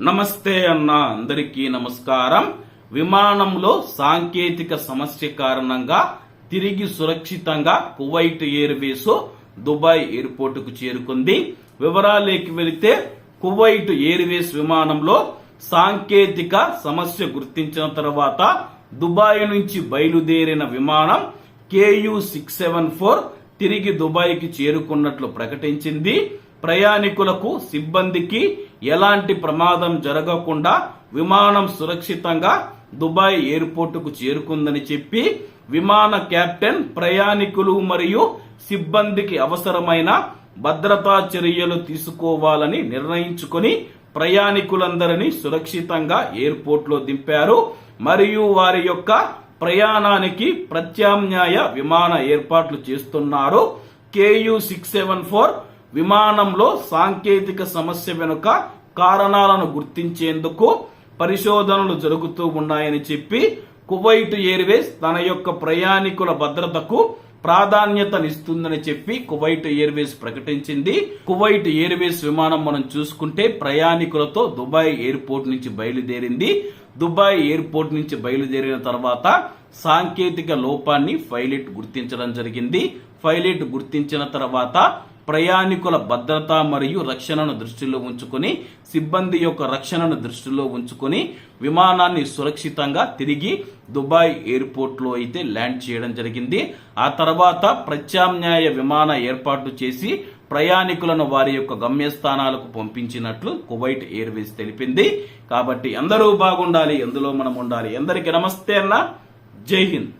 నమస్తే అన్న అందరికీ నమస్కారం. విమానంలో సాంకేతిక సమస్య కారణంగా తిరిగి సురక్షితంగా కువైట్ ఎయిర్వేస్ దుబాయ్ ఎయిర్పోర్ట్కు చేరుకుంది. వివరాలేకి వెళితే కువైట్ ఎయిర్వేస్ విమానంలో సాంకేతిక సమస్య గుర్తించిన తర్వాత దుబాయ్ నుంచి బయలుదేరిన విమానం కేయు సిక్స్ సెవెన్ ఫోర్ తిరిగి దుబాయ్కి చేరుకున్నట్లు ప్రకటించింది. ప్రయాణికులకు సిబ్బందికి ఎలాంటి ప్రమాదం జరగకుండా విమానం సురక్షితంగా దుబాయ్ ఎయిర్పోర్టుకు చేరుకుందని చెప్పి విమాన కెప్టెన్ ప్రయాణికులు మరియు సిబ్బందికి అవసరమైన భద్రతా చర్యలు తీసుకోవాలని నిర్ణయించుకొని ప్రయాణికులందరినీ సురక్షితంగా ఎయిర్పోర్ట్లో దింపారు. మరియు వారి యొక్క ప్రయాణానికి ప్రత్యామ్నాయ విమాన ఏర్పాట్లు చేస్తున్నారు. కేయు సిక్స్ సెవెన్ ఫోర్ విమానంలో సాంకేతిక సమస్య వెనుక కారణాలను గుర్తించేందుకు పరిశోధనలు జరుగుతూ ఉన్నాయని చెప్పి కువైట్ ఎయిర్వేస్ తన యొక్క ప్రయాణికుల భద్రతకు ప్రాధాన్యతనిస్తుందని చెప్పి కువైట్ ఎయిర్వేస్ ప్రకటించింది. కువైట్ ఎయిర్వేస్ విమానం మనం చూసుకుంటే ప్రయాణికులతో దుబాయ్ ఎయిర్పోర్ట్ నుంచి బయలుదేరింది. దుబాయ్ ఎయిర్పోర్ట్ నుంచి బయలుదేరిన తర్వాత సాంకేతిక లోపాన్ని పైలట్ గుర్తించడం జరిగింది. పైలట్ గుర్తించిన తర్వాత ప్రయాణికుల భద్రత మరియు రక్షణను దృష్టిలో ఉంచుకొని సిబ్బంది యొక్క రక్షణను దృష్టిలో ఉంచుకొని విమానాన్ని సురక్షితంగా తిరిగి దుబాయ్ ఎయిర్పోర్ట్లో అయితే ల్యాండ్ చేయడం జరిగింది. ఆ తర్వాత ప్రత్యామ్నాయ విమాన ఏర్పాటు చేసి ప్రయాణికులను వారి యొక్క గమ్యస్థానాలకు పంపించినట్లు కువైట్ ఎయిర్వేస్ తెలిపింది. కాబట్టి అందరూ బాగుండాలి ఎందులో మనం ఉండాలి. అందరికీ నమస్తే అన్న. జై హింద్.